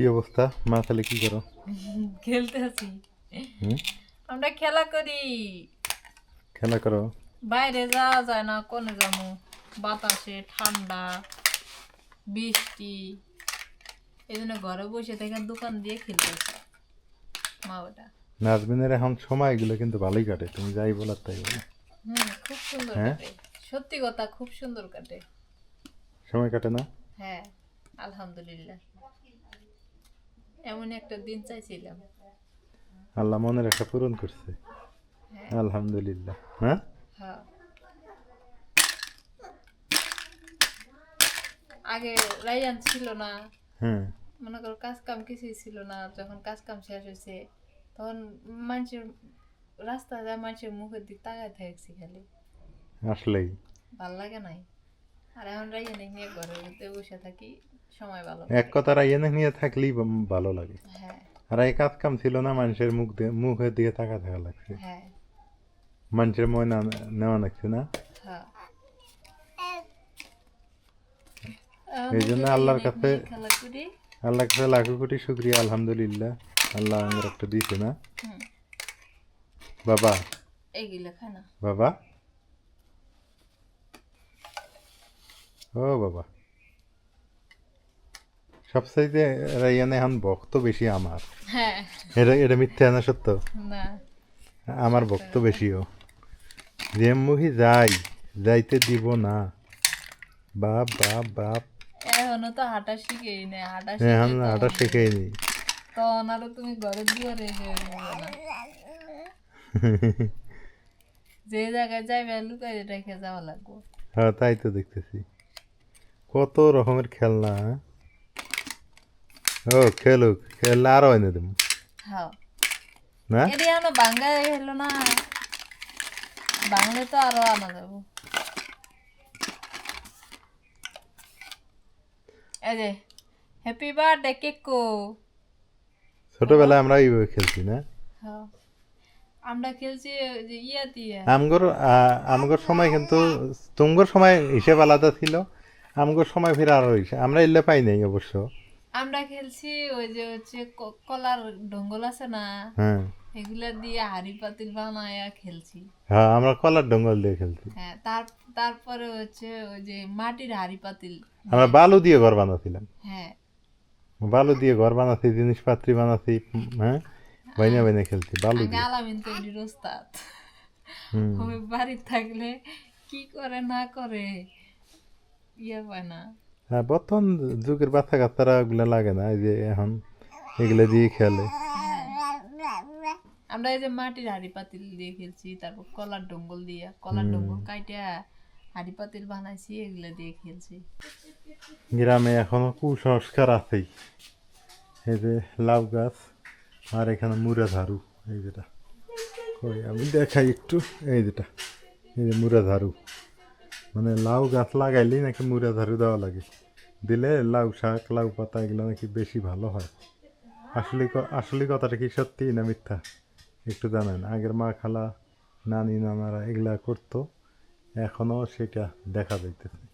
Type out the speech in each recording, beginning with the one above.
কি অবস্থা? মা তাহলে কি করো? খেলতে আছি আমরা খেলা করি। খেলা করো। বাইরে যাওয়া যায় না কোনে যাব বাতাসে ঠান্ডা বৃষ্টি। এই জন্য ঘরে বসে থেকে দোকান দিয়ে খেলতেছে। মা ওটা। নাজমিনের এখন সময়গুলো কিন্তু ভালোই কাটে তুমি যাই বলার তাই বলো। হুম খুব সুন্দর হ্যাঁ? কাটে। সত্যি কথা খুব সুন্দর কাটে। সময় কাটে না? হ্যাঁ আলহামদুলিল্লাহ। এমন একটা দিন চাইছিলাম। আল্লাহ মনের একটা পূরণ করছে। হ্যাঁ। আলহামদুলিল্লাহ। হ্যাঁ? হ্যাঁ। আগে রাইয়ান ছিল না। হ্যাঁ। মনে করো কাজ কাম কিছুই ছিল না। যখন কাজ কাম শেষ হয়েছে তখন মানুষের রাস্তা যায় মানুষের মুখের দিকে তাকায় থাকছি খালি। আসলেই। ভালো লাগে নাই। আর এখন রাইয়ান নিয়ে ঘরের মধ্যে বসে থাকি সময় ভালো এক কথা এনে নিয়ে থাকলেই ভালো লাগে। হ্যাঁ। আর এই কাজ কাম ছিল না মানুষের মুখ দিয়ে মুখের দিকে তাকা থাকা লাগছে। হ্যাঁ। মানুষের ময়না নেওয়া লাগছে না। হ্যাঁ। এই জন্য আল্লাহর কাছে- খেলা করি। আল্লাহ কাছে লাখো কোটি শুক্রিয়া আলহামদুলিল্লাহ। আল্লাহ আমার একটা দিছে না। বাবা। বাবা। ও বাবা। সবচাইতে রাইয়ানে এখন ভক্ত বেশি আমার। হ্যাঁ। এটা এটা মিথ্যা না সত্য? না। আমার ভক্ত বেশিও। যে মুখী যাই যাইতে দিব না। বাপ বাপ বাপ। এখনও তো হাঁটা শিখেই না হাঁটা এখন শিখে হাঁটা শেখাইনি। তখন আরও তুমি ঘরের দুয়ারে এসে বলবে না। যে জায়গায় যাইবে লুকাই রেখে যাওয়া লাগবো। হ্যাঁ তাই তো দেখতেছি। কত রকমের খেলনা হ্যাঁ? ও খেলুক খেলনা আরও এনে দেবো। হ্যাঁ। না? এটি এখনও বাংলা হলো না। বাংলা তো আরও আনা যাব। এই যে হ্যাপি বার্থডে কেকো। ছোটবেলায় আমরা এইভাবে খেলছি না? হ্যাঁ। আমরা খেলছি ইয়া দিয়ে। আমগর আমগর সময় কিন্তু তুমগর সময় হিসেব আলাদা ছিল। আমগর সময় ফিরে আরও হিসেব আমরা এলে পাই নাই অবশ্য। আমরা খেলছি ওই যে হচ্ছে কলার ডঙ্গল আছে না? হ্যাঁ। এগুলা দিয়ে হাড়ি পাতিল বানায়া খেলছি। হ্যাঁ আমরা কলার ডঙ্গল দিয়ে খেলছি। হ্যাঁ তার তারপরে হচ্ছে ওই যে মাটির হাড়ি পাতিল আমরা বালু দিয়ে ঘর বানাছিলাম। হ্যাঁ। বালু দিয়ে ঘর বানাচ্ছি জিনিসপাত্রি বানাচ্ছি উম, হ্যাঁ? বাইনা বাইনা খেলছি বালু দিয়ে। আলামিন তৈরির ওস্তাদ। বাড়ি থাকলে কি করে না করে? ইয়ে পায় না। হ্যাঁ বর্তমান যুগের বাচ্চা কাচ্চারা ওগুলো লাগে না এই যে এখন এগুলো দিয়ে খেলে। আমরা এই যে মাটির হাড়ি পাতিল দিয়ে খেলছি তারপর কলার ডঙ্গল দিয়ে কলার ডঙ্গল কাইটা হাড়ি পাতিল বানাইছি এগুলা দিয়ে খেলছি। গ্রামে এখনও কুসংস্কার আছেই। এই যে লাউ গাছ আর এখানে মুড়া ঝাড়ু এই যেটা। আমি দেখাই একটু এই যেটা এই যে মুড়া ঝাড়ু। মানে লাউ গাছ লাগাইলেই নাকি মুড়া ঝাড়ু দেওয়া লাগে। দিলে লাউ শাক, লাউ পাতা এগুলো নাকি বেশি ভালো হয়। আসলে আসলে কথাটা কি সত্যি না মিথ্যা? একটু জানেন, আগের মা খালা, নানি, নানারা এগুলা করতো এখনও সেটা দেখা যাইতেছে।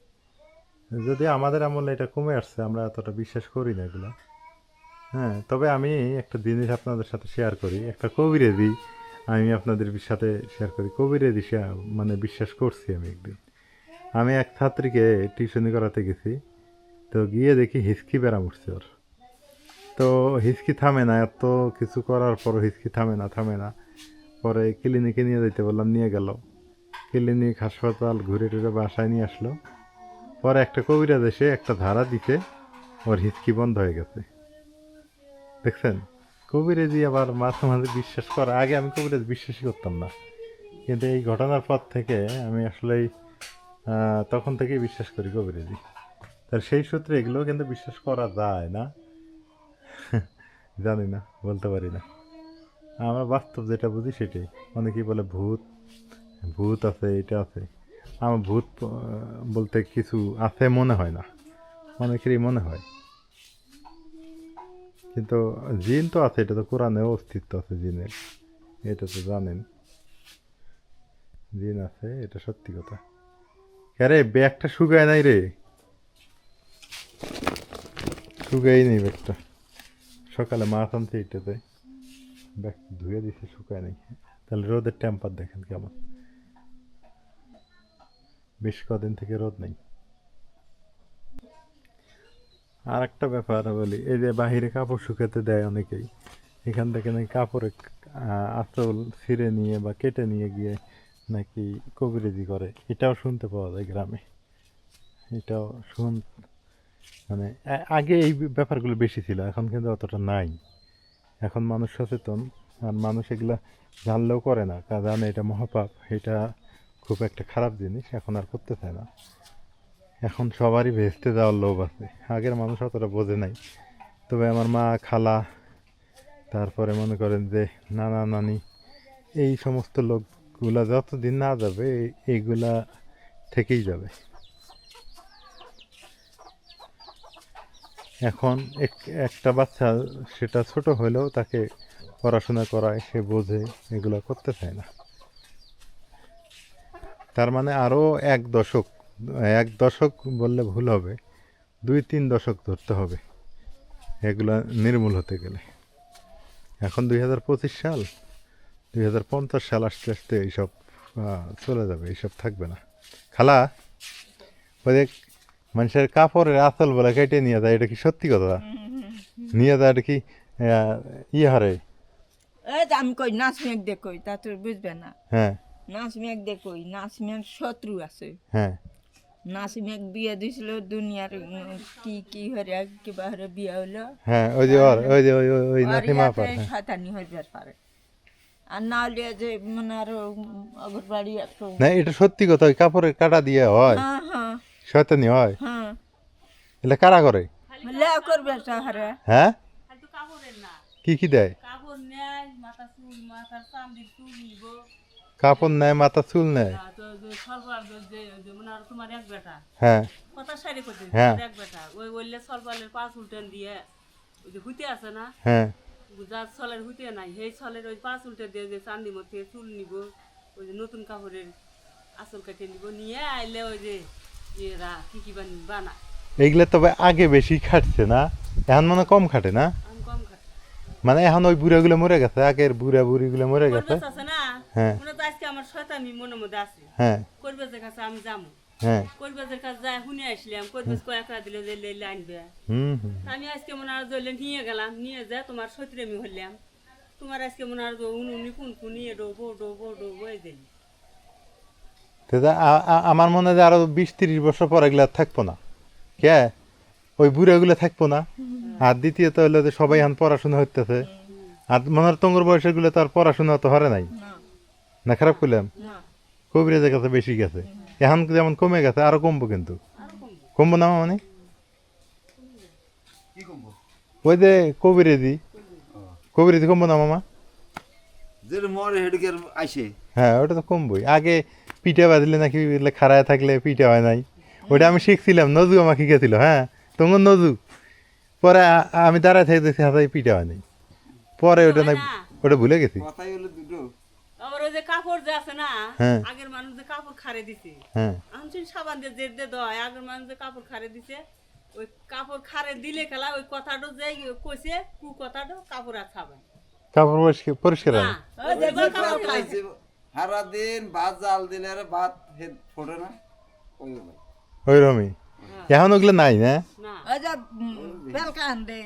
যদি আমাদের আমলে এটা কমে আসছে, আমরা এতটা বিশ্বাস করি না এগুলো। হ্যাঁ তবে আমি একটা জিনিস আপনাদের সাথে শেয়ার করি, একটা কবিরেদি আমি আপনাদের সাথে শেয়ার করি। শেয়ার- মানে বিশ্বাস করছি আমি একদিন। আমি এক ছাত্রীকে টিউশনি করাতে গেছি। তো গিয়ে দেখি হিসকি বেড়াম উঠছে ওর। তো হিসকি থামে না, এত কিছু করার পর হিসকি থামে না থামে না। পরে ক্লিনিকে নিয়ে যেতে বললাম, নিয়ে গেল। ক্লিনিক, হাসপাতাল, ঘুরে টুরে বাসায় নিয়ে আসলো। পরে একটা কবিরাজ এসে একটা ধারা দিতে ওর হিচকি বন্ধ হয়ে গেছে। দেখছেন? কবিরাজি আবার মাঝে মাঝে বিশ্বাস করা। আগে আমি কবিরাজ বিশ্বাসই করতাম না। কিন্তু এই ঘটনার পর থেকে আমি আসলে তখন থেকেই বিশ্বাস করি কবিরাজি। তার সেই সূত্রে এগুলো কিন্তু বিশ্বাস করা যায় না। জানি না, বলতে পারি না। আমরা বাস্তব যেটা বুঝি সেটাই। অনেকেই বলে ভূত ভূত আছে, এটা আছে। আমার ভূত বলতে কিছু আছে মনে হয় না। অনেকেরই মনে হয়। কিন্তু জিন তো আছে, এটা তো কোরআনেও অস্তিত্ব আছে জিনের। এটা তো জানেন। জিন আছে, এটা সত্যি কথা। আরে ব্যাগটা শুকায় নাই রে। শুকাই নেই ব্যাগটা। সকালে মাছ আনছে এটাতে ব্যাগ ধুয়ে দিছে, শুকায় নাই। তাহলে রোদের টেম্পার দেখেন কেমন। বেশ কদিন থেকে রোদ নেই। আর একটা ব্যাপার বলি, এই যে বাহিরে কাপড় শুকাতে দেয় অনেকেই। এখান থেকে নাকি কাপড়ে আঁচল ছিঁড়ে নিয়ে বা কেটে নিয়ে গিয়ে নাকি কবিরেজি করে? এটাও শুনতে পাওয়া যায় গ্রামে। এটাও শুন মানে আগে এই ব্যাপারগুলো বেশি ছিল, এখন কিন্তু অতটা নাই। এখন মানুষ সচেতন, আর মানুষ এগুলা জানলেও করে না কারণ এটা মহাপাপ, এটা খুব একটা খারাপ জিনিস, এখন আর করতে চায় না। এখন সবারই ভেস্তে যাওয়ার লোভ আছে, আগের মানুষ অতটা বোঝে নাই। তবে আমার মা, খালা, তারপরে মনে করেন যে, নানা নানি, এই সমস্ত লোকগুলা যতদিন না যাবে এই- এইগুলা থেকেই যাবে। এখন এক- একটা বাচ্চা, সেটা ছোট হলেও তাকে পড়াশোনা করায়, সে বোঝে, এগুলো করতে চায় না। তার মানে আরও এক দশক এক দশক বললে ভুল হবে, দুই তিন দশক ধরতে হবে, এগুলা নির্মূল হতে গেলে। এখন দুই হাজার পঁচিশ সাল দুই হাজার পঞ্চাশ সাল আসতে আসতে এইসব চলে যাবে এইসব থাকবে না। খালা ওই যে মানুষের কাপড়ের আসল বলে কেটে নিয়ে যায় এটা কি সত্যি কথা? নিয়ে যায় এটা কি ইয়ে হারে? আমি কই নাচ মেঘ দে কই তা তুই বুঝবে না। হ্যাঁ। নাচ মেঘ দে কই নাচ মেঘ শত্রু আছে। হ্যাঁ। নাচ মেঘ বিয়ে দিছিল দুনিয়ার কি কি হরে কিবা হরে বিয়ে হলো হ্যাঁ ওই যে ওই যে ওই ওই- নাতিমা পার হ্যাঁ। শতানি হইবার পারে। আর না হলে যে মানে আরও না এটা সত্যি কথা ওই কাপড়ের কাটা দিয়ে হয়। হ্যাঁ হ্যাঁ। শয়তানি হয়? হ্যাঁ। এলে কারা করে? লে করবে শহরে হ্যাঁ? কি কি দেয়? কাপড় নেয় মাথা চুল মাথার চান্দির চুল নিব। কাপড় নেয় মাথা চুল নেয়? তো যে সরকার যে যে আর তোমার এক বেটা। হ্যাঁ। কথা সারি করতে হ্যাঁ। এক বেটা। ওই বললে সরকারের পাঁচ উল্টেন দিয়ে ওই যে হুইতে আছে না? হ্যাঁ। যার ছলের হুইতে নাই। সেই ছলের ওই পাঁচ উল্টে দিয়ে যে চান্দি মধ্যে চুল নিব ওই যে নতুন কাপড়ের আসল কেটে নিব নিয়ে আইলে ওই যে ইয়েরা কি কি বানি বানা। এইগুলো তবে আগে বেশি খাটছে না? এখন মানে কম খাটে না? মানে এখন ওই বুড়াগুলো মরে গেছে আগের বুড়া বুড়িগুলো মরে গেছে। না? হ্যাঁ। আজকে আমার শয়তানি মনের মধ্যে আছে। হ্যাঁ। করবে যে কাছে আমি যাব। হ্যাঁ। করবেজের কাছে যাই শুনে আসলাম করবেজ কয়েক রাত দিলে যে আনবে হুম হুম। আমি আজকে মনে হয় জলে নিয়ে গেলাম নিয়ে যা তোমার সৈত্রেমি হইলাম। তোমার আজকে মনে হয় উনি উনি কোন কোন নিয়ে ডোবো ডোবো ডোবো এই দিলি তো যা- আ- আ- আমার মনে হয় আরও বিশ তিরিশ বছর পর এগুলো থাকব না। কে? ওই বুড়াগুলো থাকব না। আর দ্বিতীয়ত হলো যে সবাই এখন পড়াশোনা হইতেছে আর মনে হয় তঙ্গর বয়সেরগুলো তো আর পড়াশোনা তো হরে নাই। না। না খারাপ করলাম না। কবিরাজের কাছে বেশি গেছে। এখন যেমন কমে গেছে আরও কমবো কিন্তু। কমবো না মানে? ওই যে কবিরেজি কবিরেজি কমবো না মামা? হ্যাঁ ওটা তো কমবই। আগে পিঠে বাঁধলে নাকি খাড়ায় থাকলে পিঠে হয় নাই। ওটা আমি শিখছিলাম নজু আমাকে গেছিল হ্যাঁ? তোমার নজু? পরে আমি দাঁড়ায় থেকে দেখছি হাতায় পিঠে হয় নাই। পরে ওটা না। ওটা ভুলে গেছি কথাই হলো দুটো আবার ওই যে কাপড় যে আছে না হ্যাঁ। আগের মানুষ যে কাপড় খারে দিছে। হ্যাঁ। আমি সাবান দিয়ে জেদ দিয়ে দেয় আগের মানুষ যে কাপড় খারে দিছে ওই কাপড় খারে দিলে খেলা ওই কথাটা যে কইছে কু কথাটা কাপড় আর সাবান। কাপড় পরিষ্কার পরিষ্কার হয়? না না। ওই যে কাপড় খারে খাইছে সারা দিন ভাত জাল দিলে আর ভাত ফোটে না ওই ওই রমি এখন ওগুলো নাই না না ওই যে বেলকা আন দে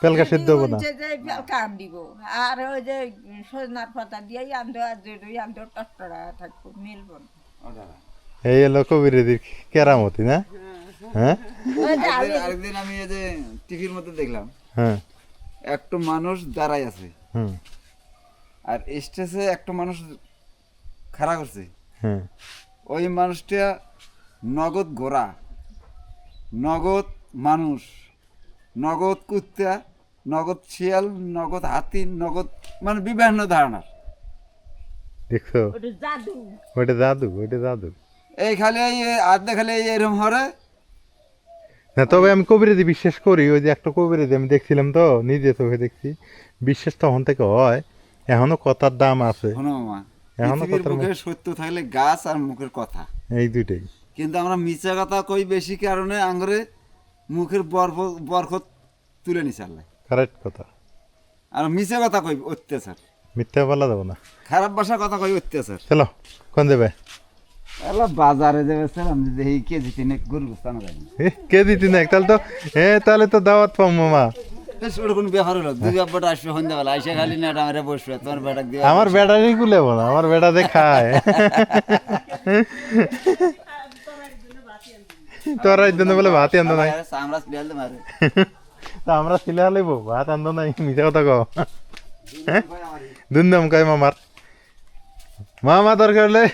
পেলকা সিদ্ধ হব না। যে যে বেলকা আন দিব আর ওই যে সজনার পাতা দিয়ে আন্দো আর যে আন্দো টটরা থাকব মিলবো এই হলো কবিরেজির কেরামতি না? হ্যাঁ। আরেকদিন- আরেকদিন আমি এই যে টিভির মধ্যে দেখলাম হ্যাঁ। একটা মানুষ দাঁড়াই আছে। হুম। আর স্টেজে একটা মানুষ খাড়া করছে। হ্যাঁ। ওই মানুষটা নগদ গোড়া নগদ মানুষ। নগদ কুত্তা নগদ শিয়াল নগদ হাতি নগদ মানে বিভিন্ন ধারণার। দেখছ ওটা জাদু। ওইটা জাদু এই খালি এই আধে খালি এই এরম হরে। না তবে আমি কবিরাজি বিশ্বাস করি ওই যে একটা কবিরাজি আমি দেখছিলাম তো নিজে চোখে দেখছি। বিশ্বাস তখন থেকে হয় এখনও কথার দাম আছে। এখনও কথার মুখে সত্য থাকলে গাছ আর মুখের কথা। এই দুইটাই। কিন্তু আমরা মিথ্যা কথা কই বেশি কারণে আঙ্গরে? মুখের বরফ বরকত তুলে নিছে আল্লাহ। কারেক্ট কথা। আর মিছে কথা কই অত্যাচার। মিথ্যা বলা যাব না। খারাপ ভাষা কথা কই অত্যাচার। চলো কোন দেবে? এলা বাজারে যাবে স্যার আমি দেখি কেজি তিনে গরু স্থান যাই। এ, কে দিতি তাহলে তো এ তাহলে তো দাওয়াত পাম মামা। ব্যাপার হলো দুই ব্যাপারটা আসবে সন্ধ্যাবেলা আইসা খালি না আমরা বসবে তোমার বেটা দিয়ে আমার বেড়ারই গুলেবো না আমার বেড়া দে খায়। তোরা জন্য বলে ভাতই আনতো নাই আমরা সিরিয়াল মারে তা আমরা ভাত আনতো নাই মিথ্যা কথা কও দুর্নাম কয় মামার মামা দরকার হলে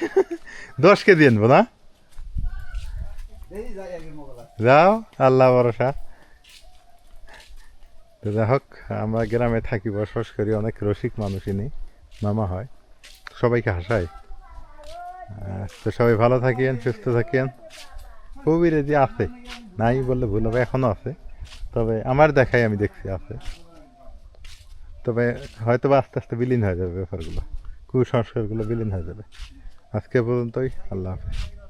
দশ কেজি আনব না যাও আল্লাহ ভরসা তো যাই হোক আমরা গ্রামে থাকি বসবাস করি অনেক রসিক মানুষই নেই মামা হয় সবাইকে হাসায় তো সবাই ভালো থাকেন সুস্থ থাকিয়েন কবিরে যে আছে, নাই বললে ভুল হবে এখনও আছে। তবে আমার দেখাই আমি দেখছি আছে। তবে হয়তো বা আস্তে আস্তে বিলীন হয়ে যাবে ব্যাপারগুলো, কুসংস্কারগুলো বিলীন হয়ে যাবে। আজকে পর্যন্তই, আল্লাহ হাফেজ।